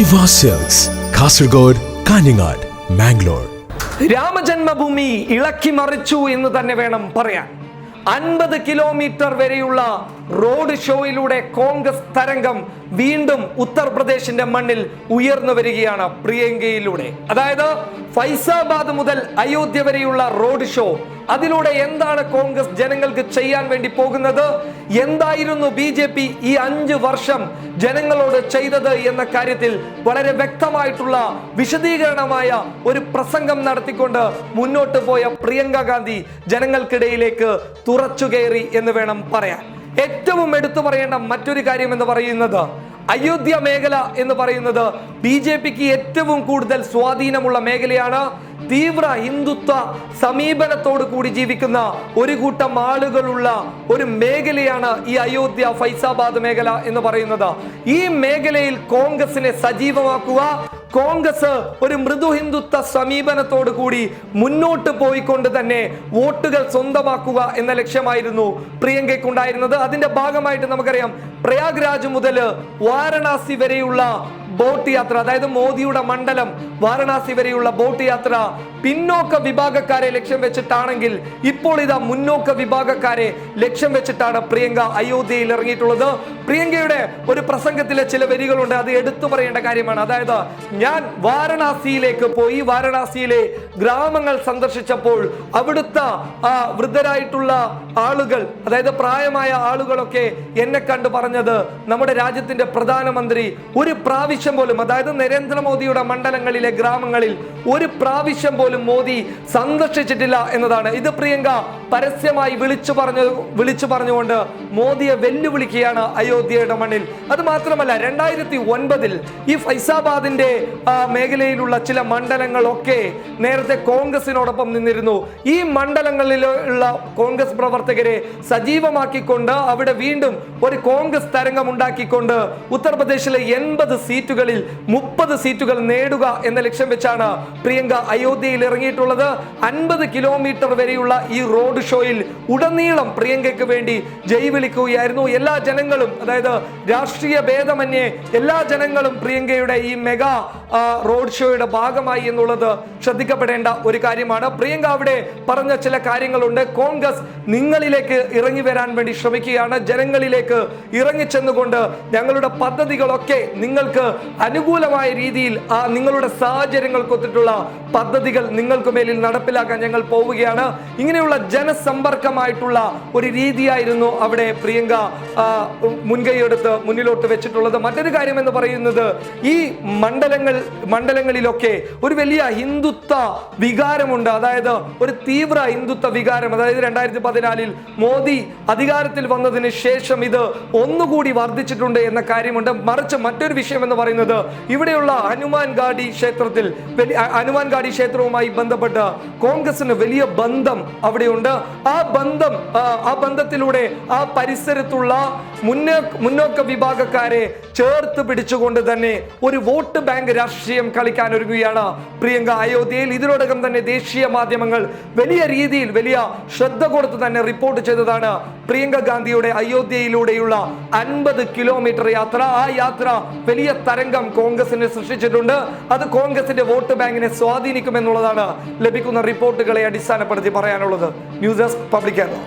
Silva silks Kasaragod Kanhangad Mangalore Ramjanmabhoomi ഇളക്കി മറിച്ചു എന്ന് തന്നെ വേണം പറയാൻ. അൻപത് കിലോമീറ്റർ വരെയുള്ള റോഡ് ഷോയിലൂടെ കോൺഗ്രസ് തരംഗം വീണ്ടും ഉത്തർപ്രദേശിന്റെ മണ്ണിൽ ഉയർന്നു വരികയാണ് പ്രിയങ്കയിലൂടെ. അതായത് ഫൈസാബാദ് മുതൽ അയോധ്യ വരെയുള്ള റോഡ് ഷോ അതിലൂടെ എന്താണ് കോൺഗ്രസ് ജനങ്ങൾക്ക് ചെയ്യാൻ വേണ്ടി പോകുന്നത്? എന്തായിരുന്നു ബി ജെ പി ഈ അഞ്ച് വർഷം ജനങ്ങളോട് ചെയ്തത് എന്ന കാര്യത്തിൽ വളരെ വ്യക്തമായിട്ടുള്ള വിശദീകരണമായ ഒരു പ്രസംഗം നടത്തിക്കൊണ്ട് മുന്നോട്ട് പോയ പ്രിയങ്ക ഗാന്ധി ജനങ്ങൾക്കിടയിലേക്ക് തുറച്ചു കയറി എന്ന് വേണം പറയാൻ. ഏറ്റവും എടുത്തു പറയേണ്ട മറ്റൊരു കാര്യം എന്ന് പറയുന്നത് അയോധ്യ മേഖല എന്ന് പറയുന്നത് ബി ജെ പിക്ക് ഏറ്റവും കൂടുതൽ സ്വാധീനമുള്ള മേഖലയാണ് തീവ്ര ഹിന്ദുത്വ സമീപനത്തോട് കൂടി ജീവിക്കുന്ന ഒരു കൂട്ടം ആളുകളുള്ള ഒരു മേഖലയാണ് ഈ അയോധ്യ ഫൈസാബാദ് മേഖല എന്ന് പറയുന്നത്. ഈ മേഖലയിൽ കോൺഗ്രസിനെ സജീവമാക്കുക കോൺഗ്രസ് ഒരു മൃദു ഹിന്ദുത്വ സമീപനത്തോടു കൂടി മുന്നോട്ട് പോയിക്കൊണ്ട് തന്നെ വോട്ടുകൾ സ്വന്തമാക്കുക എന്ന ലക്ഷ്യമായിരുന്നു പ്രിയങ്കയ്ക്കുണ്ടായിരുന്നത്. അതിന്റെ ഭാഗമായിട്ട് നമുക്കറിയാം പ്രയാഗ്രാജ് മുതൽ വാരണാസി വരെയുള്ള ബോട്ട് യാത്ര അതായത് മോദിയുടെ മണ്ഡലം വാരണാസി വരെയുള്ള ബോട്ട് യാത്ര പിന്നോക്ക വിഭാഗക്കാരെ ലക്ഷ്യം വെച്ചിട്ടാണെങ്കിൽ ഇപ്പോൾ ഇതാ മുന്നോക്ക വിഭാഗക്കാരെ ലക്ഷ്യം വെച്ചിട്ടാണ് പ്രിയങ്ക അയോധ്യയിൽ ഇറങ്ങിയിട്ടുള്ളത്. പ്രിയങ്കയുടെ ഒരു പ്രസംഗത്തിലെ ചില വരികളുണ്ട്. അത് എടുത്തു പറയേണ്ട കാര്യമാണ്. അതായത് ഞാൻ വാരണാസിയിലേക്ക് പോയി വാരണാസിയിലെ ഗ്രാമങ്ങൾ സന്ദർശിച്ചപ്പോൾ അവിടുത്തെ ആ വൃദ്ധരായിട്ടുള്ള ആളുകൾ അതായത് പ്രായമായ ആളുകളൊക്കെ എന്നെ കണ്ട് പറഞ്ഞത് നമ്മുടെ രാജ്യത്തിന്റെ പ്രധാനമന്ത്രി ഒരു പ്രാവശ്യം പോലും അതായത് നരേന്ദ്രമോദിയുടെ മണ്ഡലങ്ങളിലെ ഗ്രാമങ്ങളിൽ ഒരു പ്രാവശ്യം പോലും മോദി സന്ദർശിച്ചിട്ടില്ല എന്നതാണ്. ഇത് പ്രിയങ്ക പരസ്യമായി വിളിച്ചു പറഞ്ഞു വിളിച്ചു പറഞ്ഞുകൊണ്ട് മോദിയെ വെല്ലുവിളിക്കുകയാണ് അയോധ്യയുടെ മണ്ണിൽ. അത് മാത്രമല്ല രണ്ടായിരത്തി ഒൻപതിൽ ഈ ഫൈസാബാദിന്റെ മേഖലയിലുള്ള ചില മണ്ഡലങ്ങളൊക്കെ നേരത്തെ കോൺഗ്രസിനോടൊപ്പം നിന്നിരുന്നു. ഈ മണ്ഡലങ്ങളിലുള്ള കോൺഗ്രസ് പ്രവർത്തകരെ സജീവമാക്കിക്കൊണ്ട് അവിടെ വീണ്ടും ഒരു കോൺഗ്രസ് തരംഗം ഉണ്ടാക്കിക്കൊണ്ട് ഉത്തർപ്രദേശിലെ എൺപത് സീറ്റുകളിൽ മുപ്പത് സീറ്റുകൾ നേടുക എന്ന ലക്ഷ്യം വെച്ചാണ് പ്രിയങ്ക അയോധ്യയിൽ ഇറങ്ങിയിട്ടുള്ളത്. അൻപത് കിലോമീറ്റർ വരെയുള്ള ഈ റോഡ് ഷോയിൽ ഉടനീളം പ്രിയങ്കയ്ക്ക് വേണ്ടി ജയ് വിളിക്കുകയായിരുന്നു. എല്ലാ ജനങ്ങളും അതായത് രാഷ്ട്രീയ ഭേദമന്യേ എല്ലാ ജനങ്ങളും പ്രിയങ്കയുടെ ഈ മെഗാ റോഡ് ഷോയുടെ ഭാഗമായി എന്നുള്ളത് ശ്രദ്ധിക്കപ്പെടേണ്ട ഒരു കാര്യമാണ്. പ്രിയങ്ക അവിടെ പറഞ്ഞ ചില കാര്യങ്ങളുണ്ട്. കോൺഗ്രസ് നിങ്ങളിലേക്ക് ഇറങ്ങി വരാൻ വേണ്ടി ശ്രമിക്കുകയാണ്. ജനങ്ങളിലേക്ക് ഇറങ്ങിച്ചെന്നുകൊണ്ട് ഞങ്ങളുടെ പദ്ധതികളൊക്കെ നിങ്ങൾക്ക് അനുകൂലമായ രീതിയിൽ നിങ്ങളുടെ സാഹചര്യങ്ങൾക്കൊത്തിട്ടുള്ള പദ്ധതികൾ നിങ്ങൾക്ക് മേലിൽ നടപ്പിലാക്കാൻ ഞങ്ങൾ പോവുകയാണ്. ഇങ്ങനെയുള്ള ജനസമ്പർക്കമായിട്ടുള്ള ഒരു രീതിയായിരുന്നു അവിടെ പ്രിയങ്ക മുൻകൈയെടുത്ത് മുന്നിലോട്ട് വെച്ചിട്ടുള്ളത്. മറ്റൊരു കാര്യം എന്ന് പറയുന്നത് ഈ മണ്ഡലങ്ങൾ മണ്ഡലങ്ങളിലൊക്കെ ഒരു വലിയ ഹിന്ദുത്വ വികാരമുണ്ട്. അതായത് ഒരു തീവ്ര ഹിന്ദുത്വ വികാരം. അതായത് രണ്ടായിരത്തി പതിനാലിൽ മോദി അധികാരത്തിൽ വന്നതിന് ശേഷം ഇത് ഒന്നുകൂടി വർദ്ധിച്ചിട്ടുണ്ട് എന്ന കാര്യമുണ്ട്. മറിച്ച് മറ്റൊരു വിഷയം എന്ന് പറയുന്നത് ഇവിടെയുള്ള ഹനുമാൻ ഗാഡി ക്ഷേത്രത്തിൽ ഹനുമാൻ ഗാഡി ക്ഷേത്രവുമായി ബന്ധപ്പെട്ട് കോൺഗ്രസിന് വലിയ ബന്ധം അവിടെയുണ്ട്. ആ ബന്ധം ആ, ബന്ധത്തിലൂടെ ആ പരിസരത്തുള്ള മുന്നേ മുന്നോക്ക വിഭാഗക്കാരെ ചേർത്ത് പിടിച്ചുകൊണ്ട് തന്നെ ഒരു വോട്ട് ബാങ്ക് രാഷ്ട്രീയം കളിക്കാൻ ഒരുങ്ങുകയാണ്. പ്രിയങ്ക അയോധ്യയിൽ ഇതിനോടകം തന്നെ ദേശീയ മാധ്യമങ്ങൾ വലിയ രീതിയിൽ വലിയ ശ്രദ്ധ കൊടുത്ത് തന്നെ റിപ്പോർട്ട് ചെയ്തതാണ്. പ്രിയങ്ക ഗാന്ധിയുടെ അയോധ്യയിലൂടെയുള്ള അൻപത് കിലോമീറ്റർ യാത്ര. ആ യാത്ര വലിയ തരംഗം കോൺഗ്രസിനെ സൃഷ്ടിച്ചിട്ടുണ്ട്. അത് കോൺഗ്രസിന്റെ വോട്ട് ബാങ്കിനെ സ്വാധീനിക്കുമെന്നുള്ളതാണ് ലഭിക്കുന്ന റിപ്പോർട്ടുകളെ അടിസ്ഥാനപ്പെടുത്തി പറയാനുള്ളത്. News desk public Kerala.